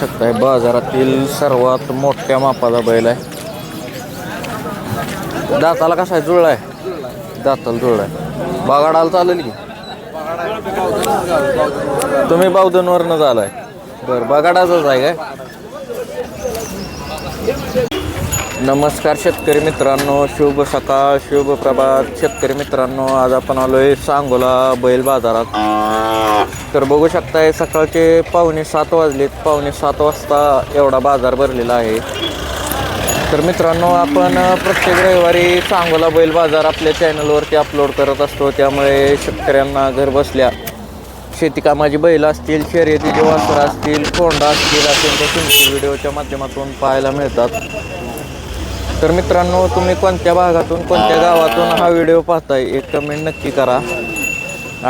शकताय. बाजारातील सर्वात मोठ्या मापाचा बैल आहे. दाताला कसा आहे? जुळला आहे दाताला जुळला आहे बागाडाला चालेल की. तुम्ही बावधनवरनं झालाय. बरं बगाडाचाच आहे काय? नमस्कार शेतकरी मित्रांनो शुभ सकाळ शुभ प्रभात. शेतकरी मित्रांनो आज आपण आलोय सांगोला बैल बाजारात. तर बघू शकताय सकाळचे पावणे सात वाजलेत. पावणे सात वाजता एवढा बाजार भरलेला आहे. तर मित्रांनो आपण प्रत्येक रविवारी सांगोला बैल बाजार आपल्या चॅनलवरती अपलोड करत असतो. त्यामुळे शेतकऱ्यांना घर बसल्या शेतीकामाची बैल असतील शर्यतीचे वासर असतील कोंडा असतील असेल त्या व्हिडिओच्या माध्यमातून पाहायला मिळतात. तर मित्रांनो तुम्ही कोणत्या भागातून कोणत्या गावातून हा व्हिडिओ पाहताय एक कमेंट नक्की करा.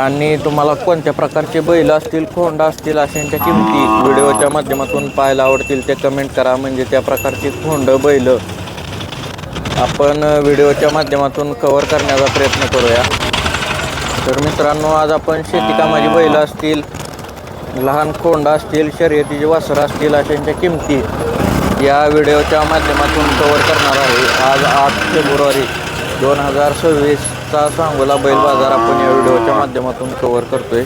आणि तुम्हाला कोणत्या प्रकारचे बैल असतील खोंडा असतील अशांच्या किमती व्हिडिओच्या माध्यमातून पाहायला आवडतील ते कमेंट करा. म्हणजे त्या प्रकारची खोंड बैल आपण व्हिडिओच्या माध्यमातून कवर करण्याचा प्रयत्न करूया. तर मित्रांनो आज आपण शेतीकामाची बैलं बैल असतील लहान खोंडा असतील शर्यतीचे वासरं असतील अशांच्या किमती या व्हिडिओच्या माध्यमातून कवर करणार आहे. आज आठ फेब्रुवारी दोन हजार सव्वीसचा सांगोला बैल बाजार आपण या व्हिडिओच्या माध्यमातून कवर करतोय.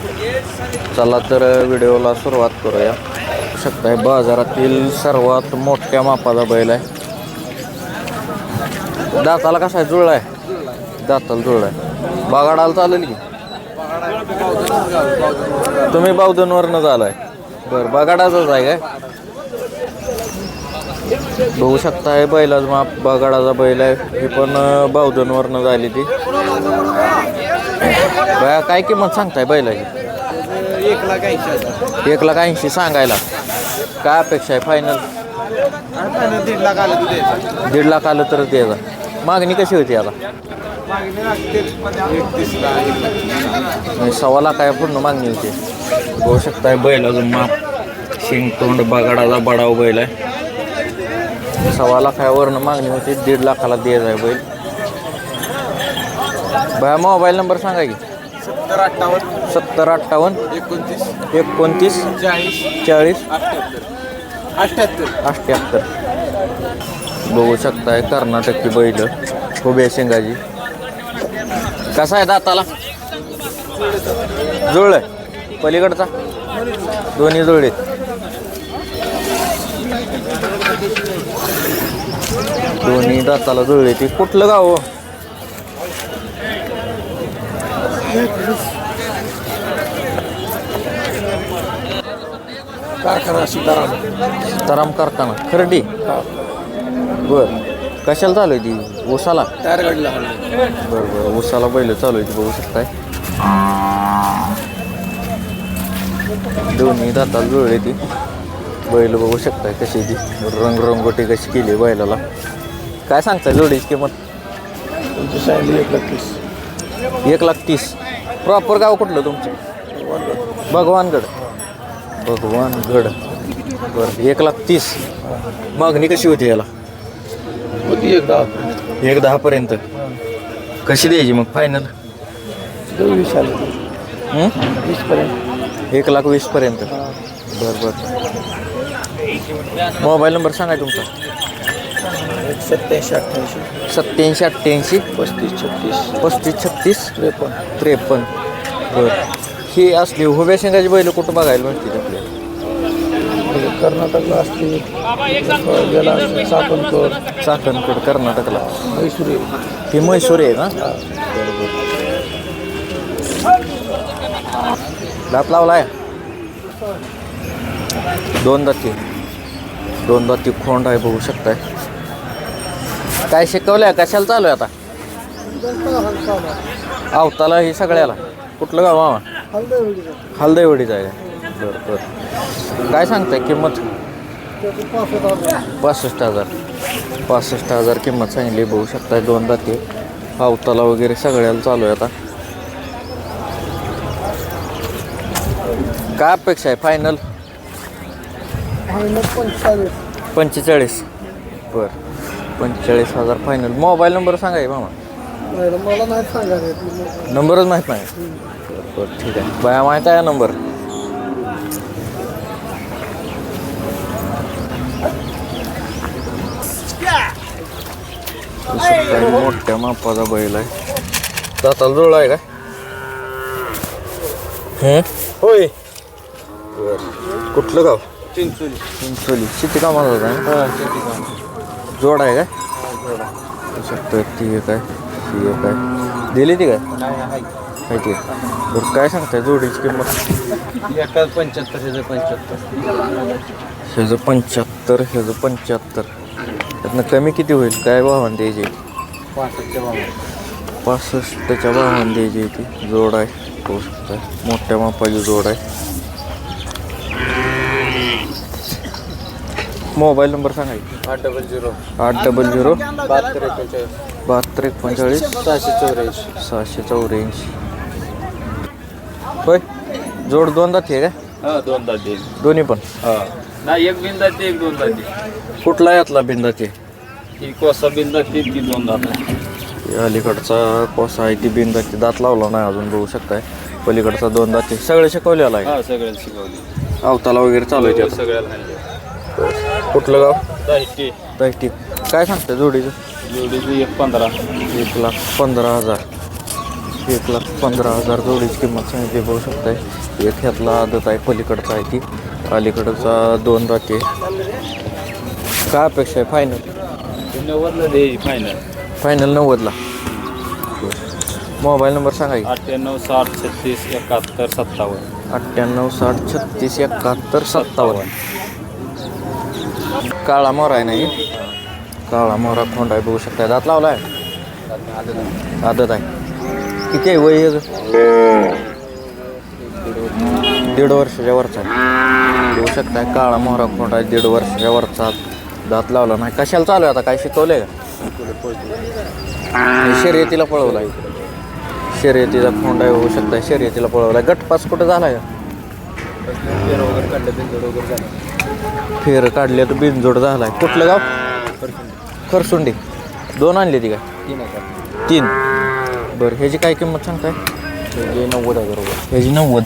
चला तर व्हिडिओला सुरुवात करूया. शकता बाजारातील सर्वात मोठ्या मापाचा बैल आहे. दाताला कसा आहे? जुळला आहे दाताला जुळला आहे बागाडाला चालेल की? तुम्ही बावधनवरनं झालाय. बरं बागाडाचाच आहे काय? बघू शकताय बैलाच माप बगाडाचा बैल आहे. ही पण बावधनवरनं झाली ती. बया काय किंमत सांगताय बैलाची? एक लाख ऐंशी एक लाख ऐंशी सांगायला. काय अपेक्षा आहे फायनल दीड लाख आलं दीड लाख आलं तर द्यायचा मागणी कशी होती आता? सव्वा लाख आहे पूर्ण मागणी होती. बघू शकताय बैल अजून माप. शिंग तोंड बगाडाचा बडाव बैल आहे. सव्वा लाखावरनं मागणी होती दीड लाखाला द्यायचा आहे बैल. बाया मोबाईल नंबर सांगा की. सत्तर अठ्ठावन्न. सत्तर अठ्ठावन्न. एकोणतीस. एकोणतीस. चाळीस. चाळीस. अठ्ठ्याहत्तर. अठ्ठ्याहत्तर. अठ्ठ्याहत्तर. बघू शकताय कर्नाटकी बैल उभ्या शेंगाची कसा आहे दाताला? जुळलंय. पलीकडचा? दोन्ही जुळले दोन्ही दाताला जुळले ती. कुठलं गाव? कारखाना तराम करताना खरडी. बर. कशाला चालू आहे ती? उसाला बरं बरं. उसाला बैल चालू आहे ती बघू शकताय. दोन्ही दाताला जुळले ती. बैल बघू शकताय कशी ती. रंगरंगोटी कशी केली बैलाला. काय सांगताय जोडीची किंमत? तुमची एक लाख तीस. एक लाख तीस. प्रॉपर गाव कुठलं तुमचं? भगवानगड. भगवानगड. बरं एक लाख तीस. मागणी कशी होती याला? होती एक दहा. एक दहापर्यंत कशी द्यायची मग फायनल वीस आलं. वीसपर्यंत एक लाख वीसपर्यंत बरं बरं. मोबाईल नंबर सांगा तुमचा. एक सत्याऐंशी अठ्ठ्याऐंशी. सत्याऐंशी अठ्ठ्याऐंशी. पस्तीस छत्तीस. पस्तीस छत्तीस. त्रेपन्न. त्रेपन्न. बरं. ही असली हुब्या शेंगाची बैल कुठं बघायला मिळते आपल्या म्हणजे कर्नाटकला असते गेला असते सापनकर चाकणकोट कर्नाटकला. मैसुरी ही म्हैसूर आहे ना? दात लावलाय? दोन दाती दोन दाती खोंड आहे बघू शकताय. काय शिकवलंय? कशाला चालू आहे आता? आवताला ही सगळ्याला. कुठलं गाव मामा? हलदैवडीचं आहे? बरं बरं. काय सांगताय किंमत? पासष्ट हजार. पासष्ट हजार किंमत सांगितली. बघू शकताय दोन दाते आवताला वगैरे सगळ्याला चालू आहे आता. काय अपेक्षा आहे? फायनल पंचेचाळीस. बर. पंचेचाळीस हजार फायनल मोबाईल नंबर सांगा की मामा. मला नंबरच माहीत नाही. बरं ठीक आहे. बाया माहीत आहे नंबर मोठ्या मापाचा बैल आहे. दाताल जुळ आहे का होय. कुठलं गाव? चिंचोली. चिंचोली. शेती कामाला होता जोड आहे काय? शकतो ती एक आहे ती एक आहे. दिली ती काय? काय ती बरं काय सांगताय जोडीची किंमत? एकाच पंच्याहत्तर ह्याचं पंच्याहत्तर. ह्याचं पंच्याहत्तर ह्याचं पंच्याहत्तर. त्यातनं कमी किती होईल? काय भावान द्यायची पासष्टच्या भावात पासष्टच्या भावान द्यायची ती. जोड आहे होऊ शकता मोठ्या मापाची जोड आहे. मोबाईल नंबर सांगायचे आठ डबल झिरो. आठ डबल झिरो. बहात्तर एकोणचाळीस. बहात्तर एकोणचाळीस. सहाशे चौऱ्याऐंशी. सहाशे चौऱ्याऐंशी. होय. जोड दोन दाती आहे का? हा दोन दाते दोन्ही पण. हा. नाही एक बिन दाते एक दोन दाते कुठला यातला बिंदाचे ही कोसा बिन दाते ती दोन दाते अलीकडचा कोसा आहे ती बिंदाची दात लावला नाही अजून बघू शकताय. पलीकडचा दोन दाते सगळे शिकवलेला आहे हा शिकवली. अवताला वगैरे चालू आहे ते आता. सगळ्याला आणले कुठलं गाव? दाहिटे. काय सांगताय जोडीचं? जोडीची एक पंधरा. एक लाख पंधरा हजार. एक लाख पंधरा हजार जोडीची किंमत सांगितली बघू शकताय. एक ह्यातला आदत आहे पलीकडचा आहे ती. अलीकडचा दोन राहते काय अपेक्षा आहे फायनल नव्वदला दे फायनल फायनल नव्वदला. मोबाईल नंबर सांगा की. अठ्ठ्याण्णव साठ छत्तीस एकाहत्तर सत्तावन्न. अठ्ठ्याण्णव साठ छत्तीस एकाहत्तर सत्तावन्न. काळा मोरा आहे नाही काळा मोरा खोंड आहे बघू शकता दात लावला आहे आदत आहे. किती आहे वय दीड वर्षाच्या वरचा बघू शकताय काळा मोहरा खोंड आहे दीड वर्षाच्या वरचा दात लावला नाही. कशाला चालू आहे आता? काय शिकवलंय का? शर्यतीला पळवला आहे शर्यतीचा खोंड होऊ शकता शर्यतीला पळवला गटपास कुठं झाला. का फेर काढलं झालं तर बिनजोड झालाय. कुठलं गाव? खरसुंडी. दोन आणली ती काय? तीन बरं ह्याची काय किंमत सांगताय? नव्वद हजार रुपये. ह्याची नव्वद?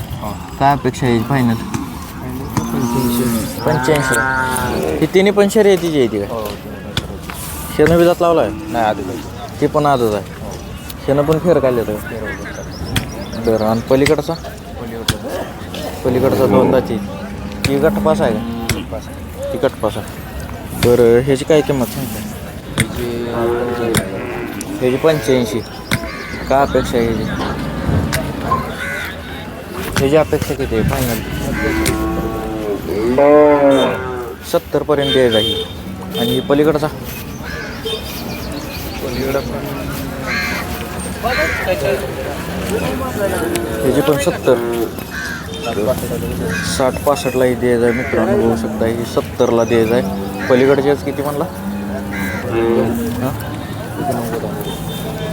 काय अपेक्षा आहे फायनल पंच्याऐंशी. ही तिन्ही पण शर्यतीची आहे ती काय? हो शेणं बिजात लावला आहे नाही आधी ती पण आजच आहे. शेणं पण फेर काढले तर बरं आणि पलीकडचा? पलीकडचा. दोनदाची. ती गटपास आहे का? ती गटपास आहे बरं ह्याची काय किंमत सांगताय? ह्याची पंच्याऐंशी. काय अपेक्षा आहे ह्याची? ह्याची अपेक्षा किती आहे? फायनल. सत्तरपर्यंत द्यायला ही आणि पलीकडचा? ह्याची पण सत्तर. साठ पासष्टलाही द्यायचं आहे मित्रांनो बघू शकता ही सत्तरला द्यायचं आहे पलीकडच्याच किती म्हणला? हां?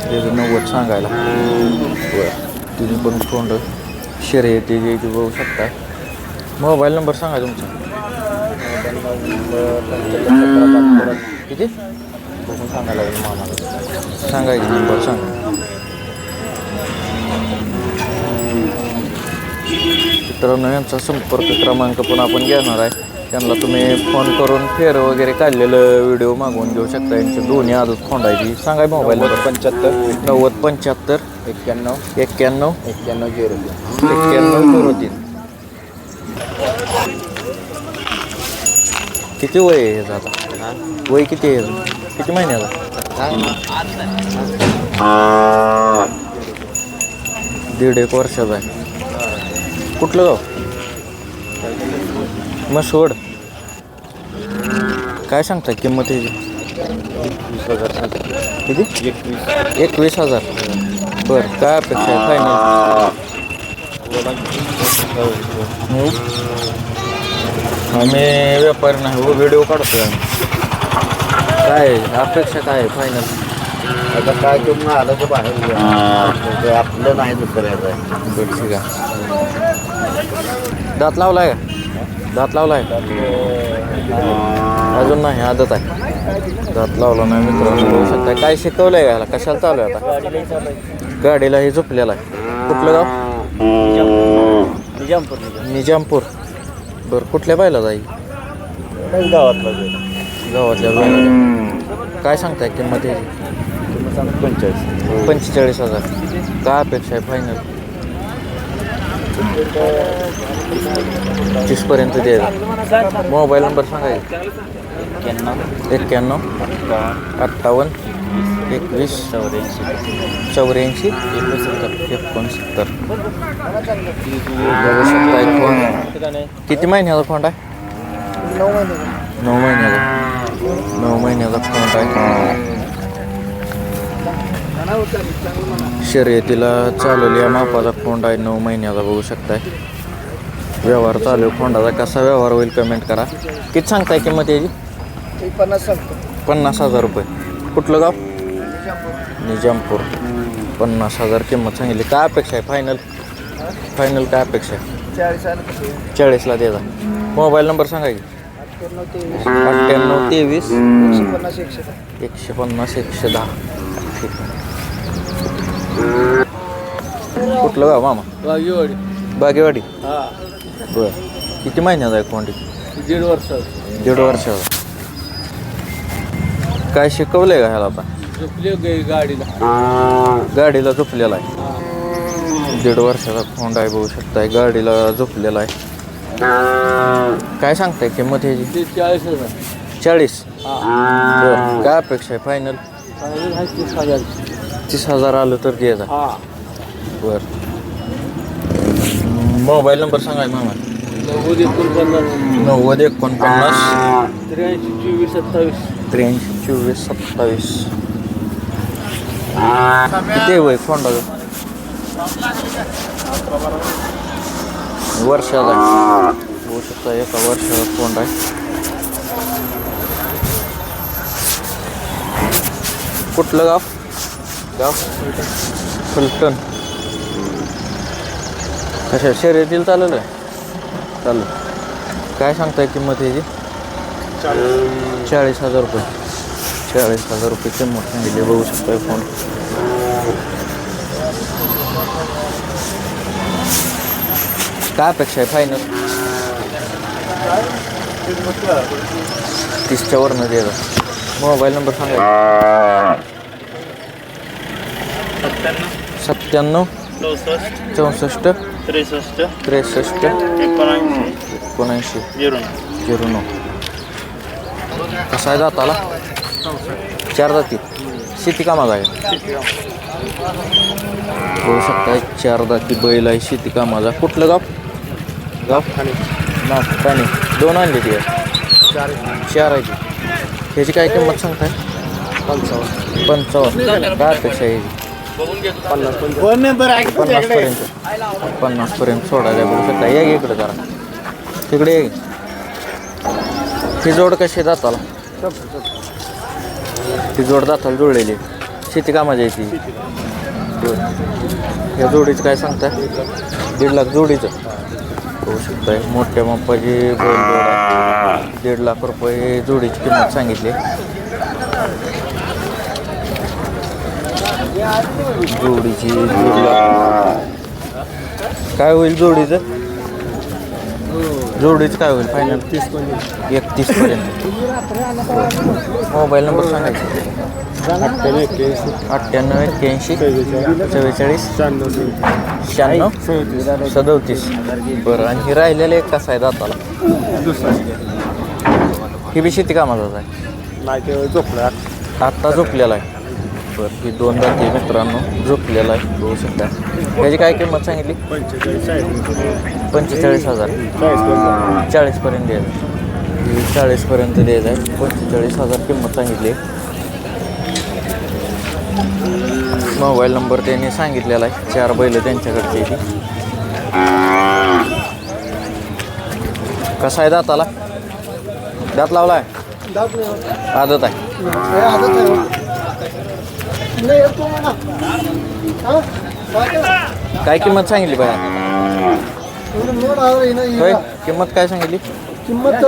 त्याचं नव्वद सांगायला. तिने पण तोंड शर्यती जे इथे बघू शकता. मोबाईल नंबर सांगा तुमचा. किती? सांगायला लागेल आम्हाला सांगायचे नंबर सांगा. मित्रांनो यांचा संपर्क क्रमांक पण आपण घेणार आहे. त्यांना तुम्ही फोन करून फेर वगैरे काढलेलं व्हिडिओ मागवून घेऊ शकता. यांचे दोन्ही आदत खोंडायची सांगा मोबाईल नंबर पंच्याहत्तर. नव्वद पंच्याहत्तर. एक्क्याण्णव. एक्क्याण्णव. एक्क्याण्णव झिरो एक्क्याण्णव झिरो तीन. किती वय आहे आता? वय किती आहे? किती महिन्याचा दीड एक वर्षाचा आहे. कुठलं गाव? मसवड काय सांगता किंमत याची वीस हजार सांगितले किती? एकवीस हजार. बरं काय अपेक्षा आहे? फायनल आम्ही व्यापारी नाही हो व्हिडिओ काढतोय आम्ही. काय? अपेक्षा काय आहे? फायनल आता काय तुम्ही आलं तर बाहेर आपलं नाही दुसऱ्याचं. आहे ठीक आहे. दात लावलाय का? दात लावलाय? अजून नाही आदत आहे. दात लावला नाही मित्रांनो. बघू शकता काय शिकवलंय का याला कशाला चालू आहे आता? गाडीला हे झोपलेला आहे. कुठलं गाव? निजामपूर. निजामपूर बरं कुठल्या बायला जाई? गावातला गावातल्या बायला काय सांगताय किंमत याची? पंचेचाळीस. पंचेचाळीस हजार. काय अपेक्षा आहे फायनल तीसपर्यंत द्यायचा मोबाईल नंबर सांगा की. एक्क्याण्णव अठ्ठावन्न एकवीस चौऱ्याऐंशी चौऱ्याऐंशी एकोणसत्तर. बघू शकता एक फोन किती महिन्याचा फोन आहे? नऊ महिन्याचा. नऊ महिन्याचा फोन आहे. शर्यतीला चालवली मापाचा खोंड आहे. नऊ महिन्याचा बघू शकताय. व्यवहार चालू आहे. खोंडाचा कसा व्यवहार होईल कमेंट करा. किती सांगताय किंमत याची? पन्नास पन्नास हजार रुपये. कुठलं गाव? निजामपूर. पन्नास हजार किंमत सांगितली. काय अपेक्षा आहे? फायनल फायनल काय अपेक्षा आहे? चाळीसला द्यायचा मोबाईल नंबर सांगा की. अठ्ठ्याण्णव तेवीस. एकशे पन्नास एकशे दहा. कुठलं गाव मामा? बागेवाडी. बागेवाडी? हा. बर. किती महिन्याचा आहे कोंडी? दीड वर्ष. दीड वर्षाचा काय शिकवलंय का ह्याला आता झोपली गाडीला. गाडीला झोपलेला आहे. दीड वर्षाचा खोंड आहे बघू शकताय. गाडीला झोपलेला आहे. काय सांगताय किंमत ह्याची? ते चाळीस हजार. चाळीस. हा. बर. काय अपेक्षा आहे? फायनल आहे तीस हजार तीस हजार आलं तर द्यायचा हा. बर. मोबाईल नंबर सांगाय मामा? नव्वद एकोणपन्नास. नव्वद एकोणपन्नास. त्र्याऐंशी चोवीस सत्तावीस. त्र्याऐंशी चोवीस सत्तावीस. किती वय फोंडाचं वर्षाला. होऊ शकता एका वर्षाला फोंड आहे. कुठलं गाव? गाव फलटण. कशा शर्यतील चालेल आहे? चालेल. काय सांगताय किंमत याची? चाळीस. हजार रुपये. चाळीस हजार रुपये किंमत सांगितली. बघू शकता फोन काय अपेक्षा आहे फायनल तीसच्या वरनं द्यायचा मोबाईल नंबर सांगा. सत्त्याण्णव. चौसष्ट. त्रेसष्ट. त्रेसष्ट. एकोणऐंशी. झिरो झिरो नऊ. कसा आहे दाताला? चार जाती शेती कामाला आहे. होऊ शकता चार दाती बैल आहे शेती कामाला. कुठलं गाव? गाव ना पाणी दोन आणली ती चार आहे ती ह्याची काय किंमत सांगताय? पंचावन्न. पंचावन्न. काय अपेक्षा आहे ह्याची? पन्नास पर्यंत पन्नास पर्यंत सोडायला बघू शकता या इकडे जरा. तिकडे ये ही जोड कशी दाताला? ती जोड दाताला जोडलेली आहे. शेती कामाची आहे ती. बरं. या जोडीचं काय सांगता दीड लाख जोडीचं. होऊ शकताय. मोठ्या मापाची बैल दीड लाख रुपये जोडीची किंमत सांगितली. जोडीची दीड लाख काय होईल जोडीचं? जोडीचं काय होईल? फायनल तीस एकतीस पर्यंत. मोबाईल नंबर सांगायचा अठ्ठ्याण्णव एक्क्याऐंशी. चव्वेचाळीस. शहाण्णव सदोतीस. बरं आणि ही राहिलेलं एक कसा आहे दाताला? ही बी शेती कामाचाच आहे. नाही ते झोपला आत्ता झोपलेला आहे. बरं ही दोन जाती मित्रांनो. झोपलेला आहे बघू शकता. त्याची काय किंमत सांगितली? पंचेचाळीस हजार. चाळीस चाळीसपर्यंत द्यायचं चाळीसपर्यंत द्यायचं आहे. पंचेचाळीस हजार किंमत सांगितली. मोबाईल नंबर त्यांनी सांगितलेला आहे. चार बैल त्यांच्याकडची ती कसा आहे दाताला? दात लावला आहे आदत आहे. काय किंमत सांगितली बाया? किंमत काय सांगितली? किंमत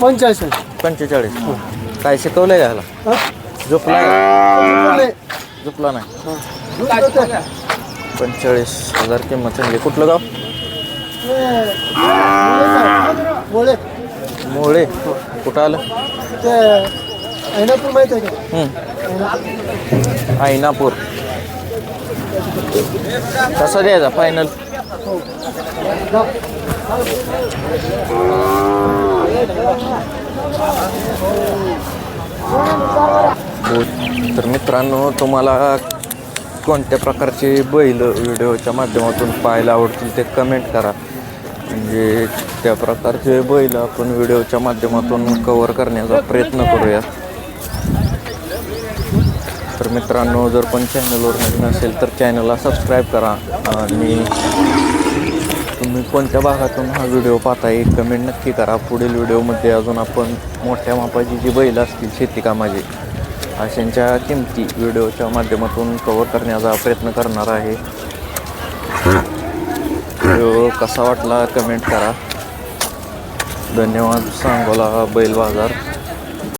पंचाळीस पंचेचाळीस. काय शिकवलंय का ह्याला? झोपला? झोपला नाही. पंचेचाळीस हजार किंमत सांगली कुठलं गाव? बोले मोळे. कुठं आलं? ते ऐनापूर माहीत आहे का? हं. आईनापूर. कसा द्यायचा फायनल तर मित्रांनो तुम्हाला कोणत्या प्रकारचे बैल व्हिडिओच्या माध्यमातून पाहायला आवडतील ते कमेंट करा. म्हणजे त्या प्रकारचे बैल आपण व्हिडिओच्या माध्यमातून कवर करण्याचा प्रयत्न करूया. तर मित्रांनो जर पण चॅनलवर नवीन असेल तर चॅनलला सबस्क्राईब करा आणि तुम्ही कोणत्या भागातून हा व्हिडिओ पाहताय कमेंट नक्की करा. पुढील व्हिडिओमध्ये अजून आपण मोठ्या मापाची जी बैल असतील शेती कामाची अशांच्या किमती व्हिडिओच्या माध्यमातून कवर करण्याचा प्रयत्न करणार आहे. व्हिडिओ कसा वाटला कमेंट करा. धन्यवाद सांगोला बैल बाजार.